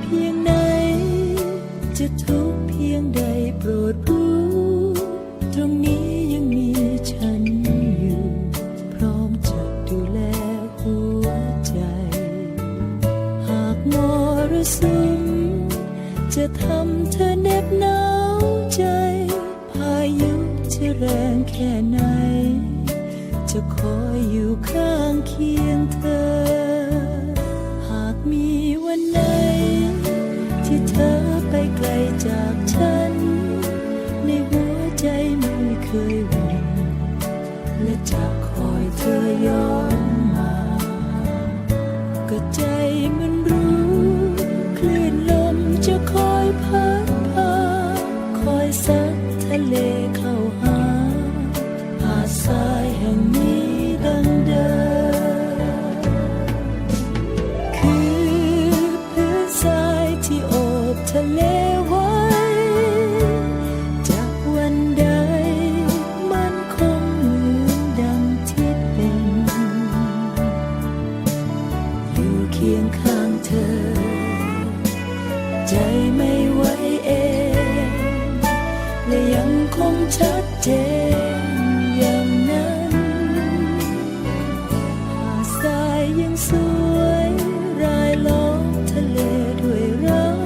เพียงไหน จะทุกเพียงใดโปรดรู้ ตรงนี้ยังมีฉันอยู่ พร้อมจะดูแลหัวใจ หากมรสุมจะทำเธอเหน็บหนาวใจ พายุจะแรงแค่ไหน จะคอยอยู่ข้าง เลเข้าหาหาดทรายแห่งนี้ดังเดิมคือพื้นทรายที่โอบทะเลไว้ จากวันใดมันคงเหมือนดังที่เป็น อยู่เคียงข้างเธอ ใจไม่ไหว คงชัดเจนอย่างนั้นหาดทรายยังสวยรายล้อมทะเลด้วยรัก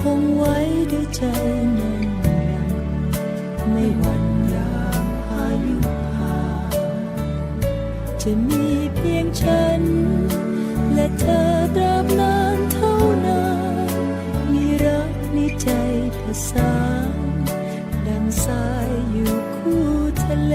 คงไว้ด้วยใจแน่นหนักไม่หวั่นยามพายุผ่าจะมีเพียงฉัน และเธอตราบนานเท่านานมีรักในใจผสานดัง สายอยู่คู่ทะเล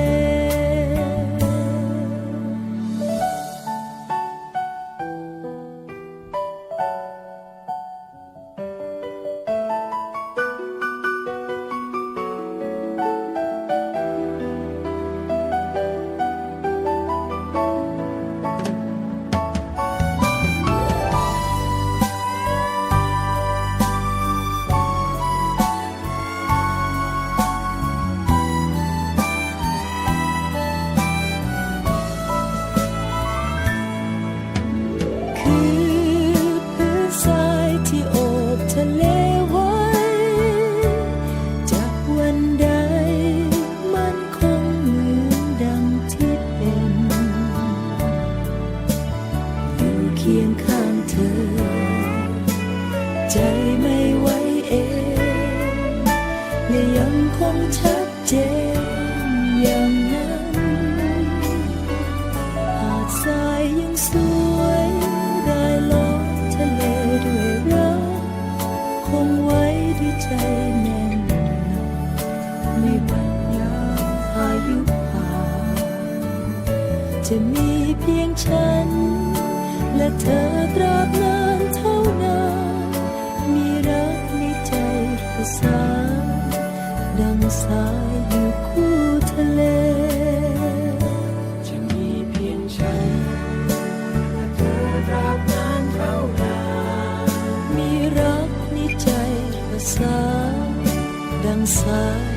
ไม่ไหวเองและยังคงชัดเจนอย่างนั้นหาดทรายยังสวยรายล้อมทะเลด้วยรักคงไว้ด้วยใจแน่นไม่หวั่นยามพายุผ่านจะมีเพียงฉันและเธอตราบน สายอยู่คู่ทะเล จะมีเพียงฉันและเธอรักนานเท่านานมีรักในใจภาษาดังสาย